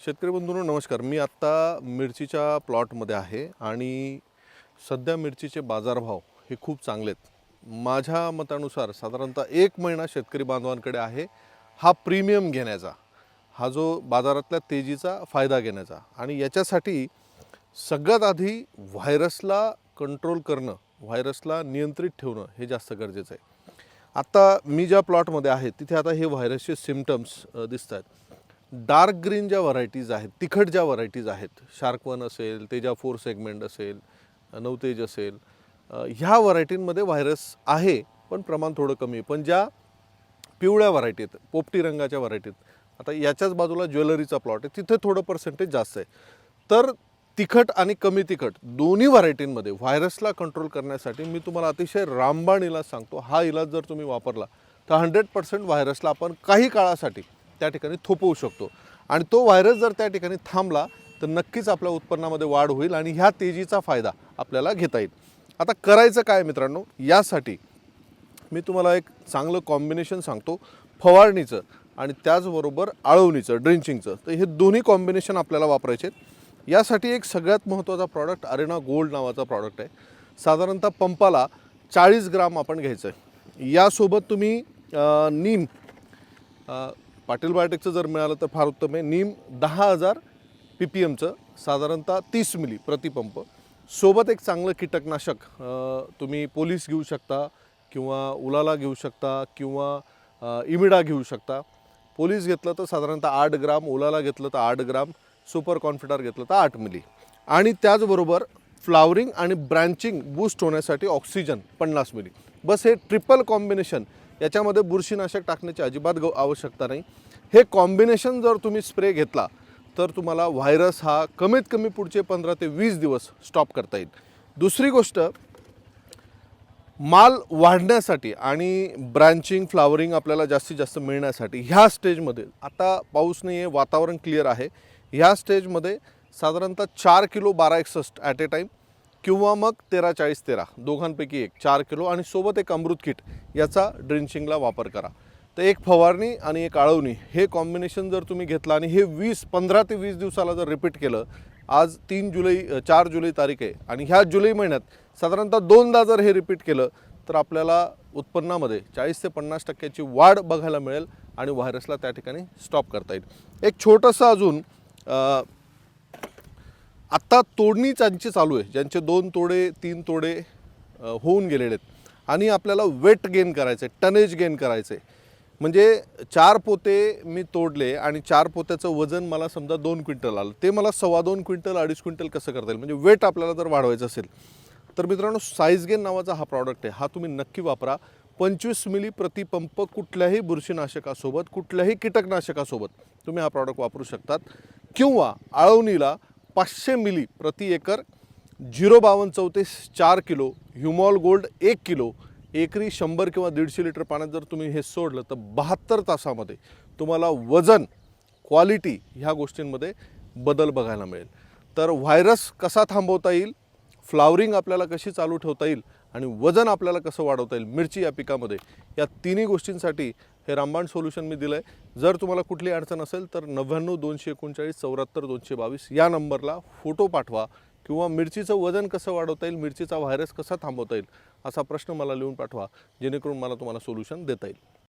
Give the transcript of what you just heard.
शेतकरी बंधूंनो नमस्कार. मी आत्ता मिरचीच्या प्लॉटमध्ये आहे आणि सध्या मिरचीचे बाजारभाव हे खूप चांगले आहेत. माझ्या मतानुसार साधारणतः एक महिना शेतकरी बांधवांकडे आहे. हा प्रीमियम घेण्याचा हा जो बाजारातल्या तेजीचा फायदा घेण्याचा आणि याच्यासाठी सगळ्यात आधी व्हायरसला कंट्रोल करणं व्हायरसला नियंत्रित ठेवणं हे जास्त गरजेचं आहे. आत्ता मी ज्या प्लॉटमध्ये आहे तिथे आता हे व्हायरसचे सिमटम्स दिसत आहेत डार्क ग्रीन ज्या व्हरायटीज आहेत तिखट ज्या व्हरायटीज आहेत शार्क वन असेल तेजा फोर सेगमेंट असेल नवतेज असेल ह्या व्हरायटींमध्ये व्हायरस आहे पण प्रमाण थोडं कमी आहे. पण ज्या पिवळ्या व्हरायटीत पोपटी रंगाच्या व्हरायटीत आता याच्याच बाजूला ज्वेलरीचा प्लॉट आहे तिथे थोडं पर्सेंटेज जास्त आहे. तर तिखट आणि कमी तिखट दोन्ही व्हरायटींमध्ये व्हायरसला कंट्रोल करण्यासाठी मी तुम्हाला अतिशय रामबाण इलाज सांगतो. हा इलाज जर तुम्ही वापरला तर हंड्रेड पर्सेंट व्हायरसला आपण काही काळासाठी त्या ठिकाणी थोपवू शकतो. आणि तो व्हायरस जर त्या ठिकाणी थांबला तर नक्कीच आपल्या उत्पन्नामध्ये वाढ होईल आणि ह्या तेजीचा फायदा आपल्याला घेता येईल. आता करायचं काय मित्रांनो? यासाठी मी तुम्हाला एक चांगलं कॉम्बिनेशन सांगतो. फवारणीचं आणि त्याचबरोबर आळवणीचं ड्रिंचिंगचं तर हे दोन्ही कॉम्बिनेशन आपल्याला वापरायचे आहेत. यासाठी एक सगळ्यात महत्त्वाचा प्रॉडक्ट अरेना गोल्ड नावाचा प्रॉडक्ट आहे. साधारणतः पंपाला चाळीस ग्राम आपण घ्यायचं आहे. यासोबत तुम्ही नीम पाटील बायोटेकचं जर मिळालं तर फार उत्तम आहे. नीम दहा हजार पी पी एमचं साधारणतः तीस मिली प्रतिपंप. सोबत एक चांगलं कीटकनाशक तुम्ही पोलीस घेऊ शकता किंवा उलाला घेऊ शकता किंवा इमिडा घेऊ शकता. पोलीस घेतलं तर साधारणतः आठ ग्राम ओलाला घेतलं तर आठ ग्राम सुपर कॉन्फिडर घेतलं तर आठ मिली. आणि त्याचबरोबर फ्लावरिंग आणि ब्रँचिंग बूस्ट होण्यासाठी ऑक्सिजन पन्नास मिली. बस हे ट्रिपल कॉम्बिनेशन याच्यामध्ये बुरशीनाशक टाकण्याची अजिबात ग आवश्यकता नाही. हे कॉम्बिनेशन जर तुम्ही स्प्रे घेतला तर तुम्हाला व्हायरस हा कमीत कमी पुढचे पंधरा ते वीस दिवस स्टॉप करता येईल. दुसरी गोष्ट माल वाढण्यासाठी आणि ब्रँचिंग फ्लावरिंग आपल्याला जास्तीत जास्त मिळण्यासाठी ह्या स्टेजमध्ये आता पाऊस नाही आहे वातावरण क्लिअर आहे ह्या स्टेजमध्ये साधारणतः चार किलो बारा एकसष्ट ॲट ए टाईम किंवा मग तेरा चाळीस तेरा दोघांपैकी एक चार किलो आणि सोबत एक अमृत किट याचा ड्रिंचिंगला वापर करा. तर एक फवारणी आणि एक आळवणी हे कॉम्बिनेशन जर तुम्ही घेतलं आणि हे वीस पंधरा ते वीस दिवसाला जर रिपीट केलं आज तीन जुलै चार जुलै तारीख आहे आणि ह्या जुलै महिन्यात साधारणतः दोनदा जर हे रिपीट केलं तर आपल्याला उत्पन्नामध्ये चाळीस ते पन्नास टक्क्याची वाढ बघायला मिळेल आणि व्हायरसला त्या ठिकाणी स्टॉप करता येईल. एक छोटंसं अजून आत्ता तोडणी त्यांची चालू आहे ज्यांचे दोन तोडे तीन तोडे होऊन गेलेले आहेत आणि आपल्याला वेट गेन करायचं आहे टनेज गेन करायचं आहे म्हणजे चार पोते मी तोडले आणि चार पोत्याचं वजन मला समजा दोन क्विंटल आलं ते मला सव्वा दोन क्विंटल अडीच क्विंटल कसं करता येईल? म्हणजे वेट आपल्याला जर वाढवायचं असेल तर मित्रांनो साईज गेन नावाचा हा प्रॉडक्ट आहे. हा तुम्ही नक्की वापरा. पंचवीस मिली प्रतिपंप कुठल्याही बुरशीनाशकासोबत कुठल्याही कीटकनाशकासोबत तुम्ही हा प्रॉडक्ट वापरू शकतात. किंवा आळवणीला पाचशे मिली प्रति एकर झिरो बावन्न चौतीस चार किलो ह्युमॉल गोल्ड एक किलो एकरी शंभर किंवा दीडशे लिटर पाण्यात जर तुम्ही हे सोडलं तर बहात्तर तासामध्ये तुम्हाला वजन क्वालिटी ह्या गोष्टींमध्ये बदल बघायला मिळेल. तर व्हायरस कसा थांबवता येईल? फ्लावरिंग आपल्याला कशी चालू ठेवता येईल आणि वजन आपल्याला कसं वाढवता येईल मिरची या पिकामध्ये या तिन्ही गोष्टींसाठी हे रामबाण सोल्युशन मी दिलं आहे जर तुम्हाला कुठली अडचण असेल तर नव्याण्णव दोनशे एकोणचाळीस चौऱ्याहत्तर दोनशे बावीस या नंबरला फोटो पाठवा किंवा मिरचीचं वजन कसं वाढवता येईल मिरचीचा व्हायरस कसा थांबवता येईल असा प्रश्न मला लिहून पाठवा जेणेकरून मला तुम्हाला सोल्युशन देता येईल.